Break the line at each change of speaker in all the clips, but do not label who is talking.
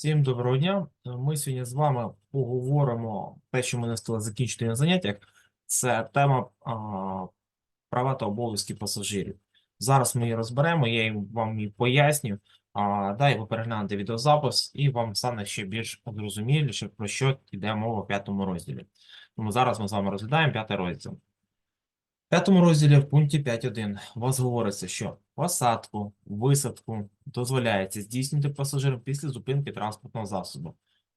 Всім доброго дня. Ми сьогодні з вами поговоримо те, що ми не встигли закінчити на заняттях. Це тема а, права та обов'язки пасажирів. Зараз ми її розберемо, я вам її поясню. А, далі ви переглянете відеозапис, і вам стане ще більш зрозуміліше, про що йде мова в п'ятому розділі. Тому зараз ми з вами розглядаємо п'ятий розділ. П'ятому розділі в пункті 5.1 у вас говориться, що посадку, висадку дозволяється здійснити пасажирам після зупинки транспортного засобу.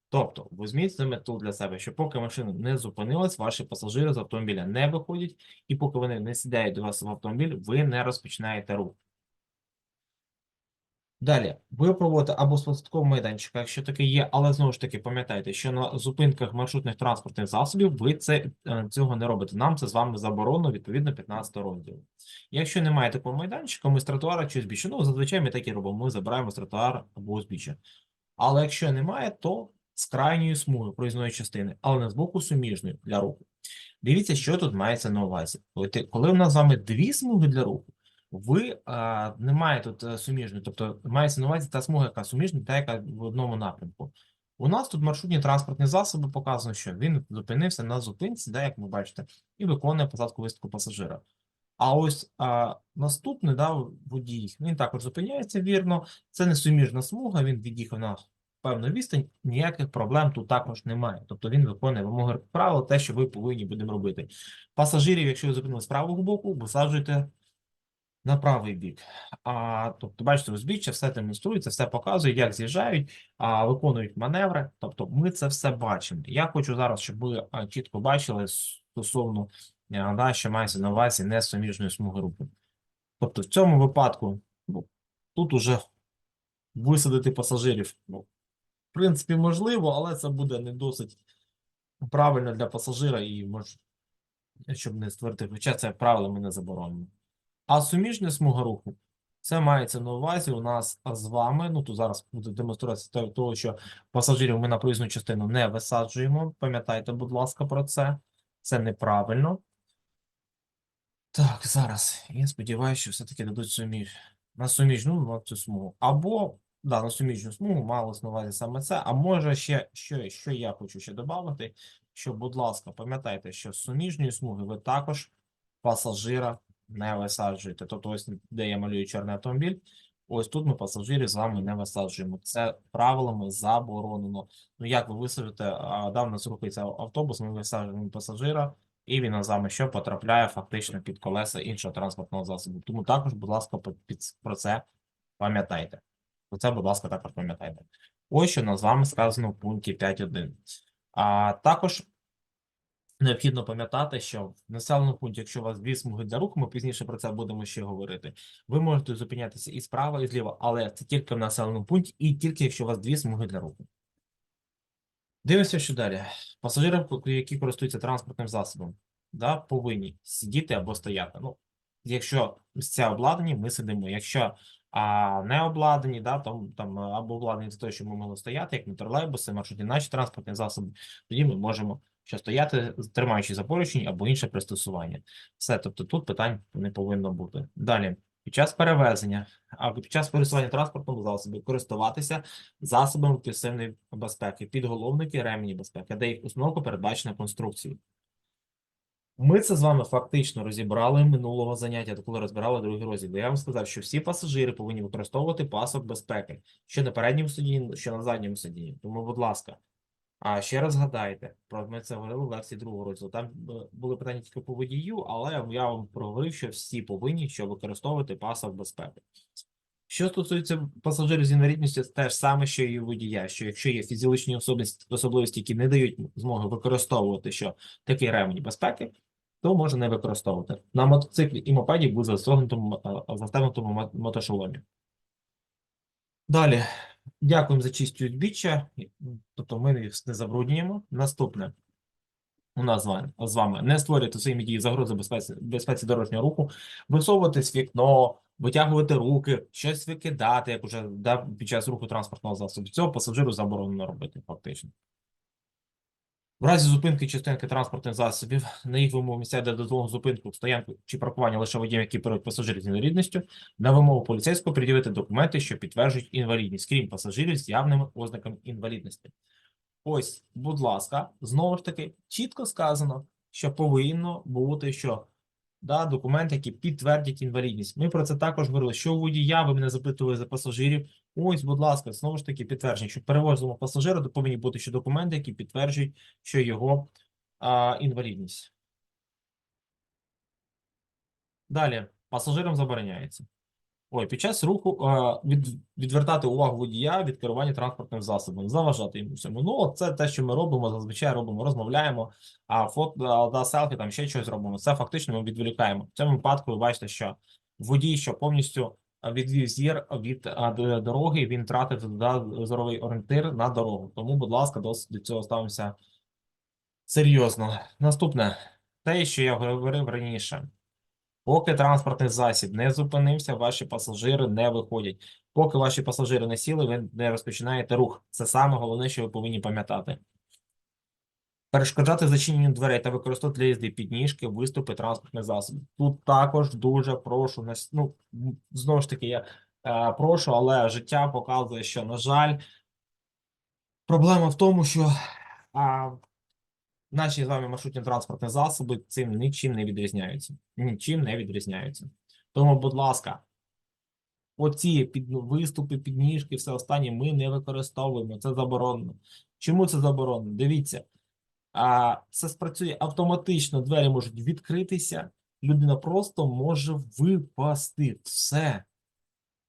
Тобто, візьміть за мету для себе, що поки машина не зупинилась, ваші пасажири з автомобіля не виходять, і поки вони не сідають до вас в автомобіль, ви не розпочинаєте рух. Далі, ви проводите або з посадкового майданчика, якщо таке є, але знову ж таки пам'ятайте, що на зупинках маршрутних транспортних засобів ви це, е, цього не робите. Нам це з вами заборонено відповідно 15 розділу. Якщо немає такого майданчика, ми з тротуара чи узбіччя. Ну, зазвичай ми так і робимо. Ми забираємо з тротуара або узбіччя. Але якщо немає, то з крайньої смуги проїзної частини, але не з боку суміжної для руху. Дивіться, що тут мається на увазі. Коли в нас з вами дві смуги для руху, ви а, немає тут е, суміжної, тобто мається на увазі та смуга, яка суміжна, та яка в одному напрямку. У нас тут маршрутні транспортні засоби показано, що він зупинився на зупинці, да, як ви бачите, і виконує посадку висадку пасажира. А ось а, наступний да, водій, він також зупиняється вірно. Це не суміжна смуга, він від'їхав на певну відстань, ніяких проблем тут також немає. Тобто він виконує вимоги правил, те, що ви повинні будемо робити. Пасажирів, якщо ви зупинили з правого боку, висаджуйте на правий бік. А, тобто, бачите, узбіччя все демонструється, все показує, як з'їжджають, а, виконують маневри. Тобто, ми це все бачимо. Я хочу зараз, щоб ви чітко бачили стосовно да, що мається на увазі несуміжної смуги руху. Тобто, в цьому випадку ну, тут уже висадити пасажирів, ну, в принципі, можливо, але це буде не досить правильно для пасажира і може, щоб не створити, хоча це правилами не заборонено. А суміжна смуга руху, це мається на увазі у нас з вами. Ну, тут зараз буде демонстрація того- що пасажирів ми на проїзну частину не висаджуємо. Пам'ятайте, будь ласка, про це. Це неправильно. Так, зараз. Я сподіваюся, що все-таки дадуть суміж... на суміжну на цю смугу. Або, да, на суміжну смугу малось на увазі саме це. А може ще, що, що я хочу ще додати, що, будь ласка, пам'ятайте, що з суміжньої смуги ви також пасажира не висаджуєте. Тобто, ось де я малюю чорний автомобіль, ось тут ми пасажирів з вами не висаджуємо. Це правилами заборонено. Ну як ви висадите, а да, нас рухається автобус, ми висаджуємо пасажира, і він з вами що потрапляє фактично під колеса іншого транспортного засобу. Тому також, будь ласка, про це пам'ятайте. Про це, будь ласка, також пам'ятайте. Ось що нам з вами сказано в пункті 5.1. А також Необхідно пам'ятати, що в населеному пункті, якщо у вас дві смуги для руху, ми пізніше про це будемо ще говорити. Ви можете зупинятися і справа, і зліва, але це тільки в населеному пункті, і тільки якщо у вас дві смуги для руху. Дивимося, що далі. Пасажири, які користуються транспортним засобом, да, повинні сидіти або стояти. Ну, якщо місця обладнані, ми сидимо. Якщо а, не обладнані, да, там, там або обладнані для того, щоб ми могли стояти, як на тролейбуси, маршрутні наші транспортні засоби, тоді ми можемо що стояти, тримаючи за поручень або інше пристосування. Все, тобто тут питань не повинно бути. Далі, під час перевезення або під час користування транспортним засобом користуватися засобами пасивної безпеки, підголовники, ремені безпеки, де їх установка передбачена конструкцією. Ми це з вами фактично розібрали минулого заняття, коли розбирали другий розділ. Я вам сказав, що всі пасажири повинні використовувати пасок безпеки, що на передньому сидінні, що на задньому сидінні. Тому, будь ласка, а ще раз згадайте, про ми це говорили в лекції другого розділу. Там е, були питання тільки по водію, але я вам проговорив, що всі повинні що використовувати пасок безпеки. Що стосується пасажирів з інвалідністю, це те ж саме, що і водія. Що якщо є фізіологічні особливості, які не дають змоги використовувати що такий ремень безпеки, то може не використовувати. На мотоциклі і мопеді буде застегнутому е, застегнутому мотошоломі. Далі. Дякуємо за чисті відбіччя, Тобто ми їх не забруднюємо. Наступне. У нас з вами, не створювати своїми дії загрози безпеці, безпеці дорожнього руху, висовуватись вікно, витягувати руки, щось викидати, як уже да, під час руху транспортного засобу. Цього пасажиру заборонено робити, фактично. В разі зупинки чи стоянки транспортних засобів на їх вимогу місця, де дозволено зупинку, стоянку чи паркування лише водіям, які перевозять пасажирів з інвалідністю, на вимогу поліцейського пред'явити документи, що підтверджують інвалідність, крім пасажирів з явними ознаками інвалідності. Ось, будь ласка, знову ж таки, чітко сказано, що повинно бути що да, документи, які підтвердять інвалідність. Ми про це також говорили. Що водія, ви мене запитували за пасажирів. Ось, будь ласка, знову ж таки, підтвердження, що перевозимо пасажира, то повинні бути ще документи, які підтверджують, що його а, інвалідність. Далі, пасажирам забороняється. Ой, під час руху е, від, відвертати увагу водія від керування транспортним засобом, заважати йому всьому. Ну, от це те, що ми робимо, зазвичай робимо, розмовляємо, а фото, да, селфі, там ще щось робимо. Це фактично ми відволікаємо. В цьому випадку ви бачите, що водій, що повністю відвів зір від дороги, він тратив зоровий орієнтир на дорогу. Тому, будь ласка, досить до цього ставимося серйозно. Наступне, те, що я говорив раніше. Поки транспортний засіб не зупинився, ваші пасажири не виходять. Поки ваші пасажири не сіли, ви не розпочинаєте рух. Це саме головне, що ви повинні пам'ятати. Перешкоджати зачиненню дверей та використовувати для їзди підніжки, виступи транспортних засобів. Тут також дуже прошу нас. Ну знову ж таки, я е, прошу, але життя показує, що на жаль, проблема в тому, що а, Наші з вами маршрутні транспортні засоби цим нічим не відрізняються. Нічим не відрізняються. Тому, будь ласка, оці під, виступи, підніжки, все останнє ми не використовуємо. Це заборонено. Чому це заборонено? Дивіться, а, це спрацює автоматично, двері можуть відкритися, людина просто може випасти. Все.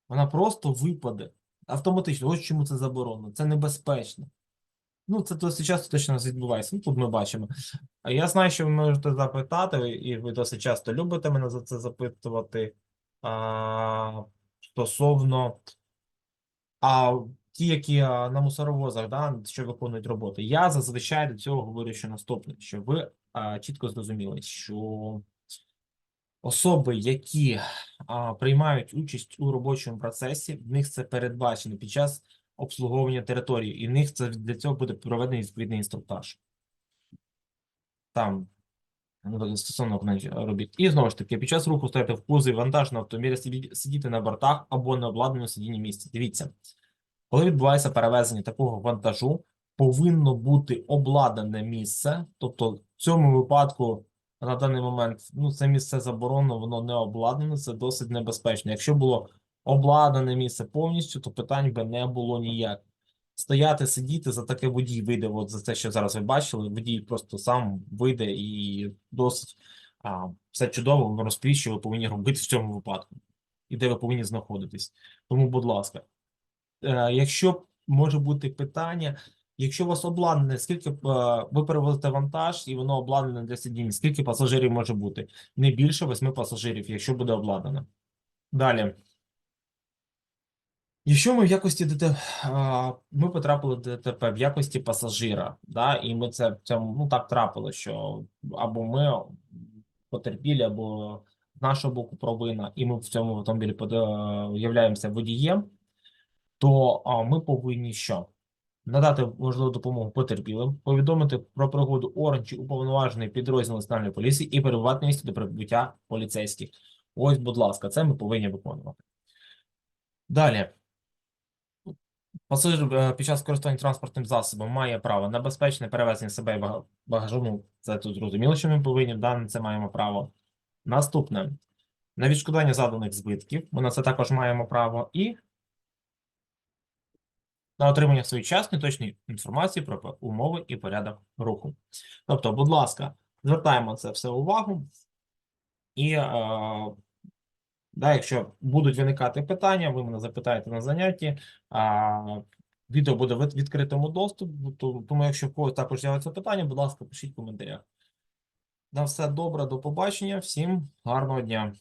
Вона просто випаде. Автоматично. Ось чому це заборонено. Це небезпечно. Ну, це досить часто точно відбувається. Ну, тут ми бачимо. Я знаю, що ви можете запитати, і ви досить часто любите мене за це запитувати. А, стосовно а, ті, які на мусоровозах, да, що виконують роботи. Я зазвичай до цього говорю, що наступне, що ви а, чітко зрозуміли, що особи, які а, приймають участь у робочому процесі, в них це передбачено під час обслуговування території, і в них це для цього буде проведений відповідний інструктаж. Там ну, стосовно робіт. І знову ж таки, під час руху стояти в кузові вантажного автомобіля, сиді- сидіти на бортах або на обладнаному сидінні місці. Дивіться, коли відбувається перевезення такого вантажу, повинно бути обладнане місце. Тобто, в цьому випадку на даний момент ну, це місце заборонено, воно не обладнане, це досить небезпечно. Якщо було обладнане місце повністю, то питань би не було ніяк. Стояти, сидіти за таке водій вийде, от за те, що зараз ви бачили, водій просто сам вийде і досить а, все чудово розповість, що ви повинні робити в цьому випадку, і де ви повинні знаходитись. Тому, будь ласка, якщо може бути питання, якщо у вас обладнане, скільки е, ви перевозите вантаж і воно обладнане для сидіння, скільки пасажирів може бути? Не більше восьми пасажирів, якщо буде обладнане. Далі. Якщо ми в якості ДТ, а, ми потрапили в ДТП в якості пасажира, да, і ми це в ну так трапило, що або ми потерпілі, або з нашого боку провина, і ми в цьому автомобілі являємося водієм, то ми повинні що? Надати можливу допомогу потерпілим, повідомити про пригоду орган чи уповноважений підрозділ національної поліції і перебувати на місці до прибуття поліцейських. Ось, будь ласка, це ми повинні виконувати. Далі. Пасажир е, під час користування транспортним засобом має право на безпечне перевезення себе і багажу. Ну, це тут зрозуміло, що ми повинні, да, це маємо право. Наступне. На відшкодування заданих збитків. Ми на це також маємо право. І на отримання своєчасної точної інформації про умови і порядок руху. Тобто, будь ласка, звертаємо це все увагу. І е, Да, якщо будуть виникати питання, ви мене запитаєте на занятті. А, відео буде в відкритому доступу, тому якщо в когось також з'явиться питання, будь ласка, пишіть в коментарях. На все добре, до побачення, всім гарного дня.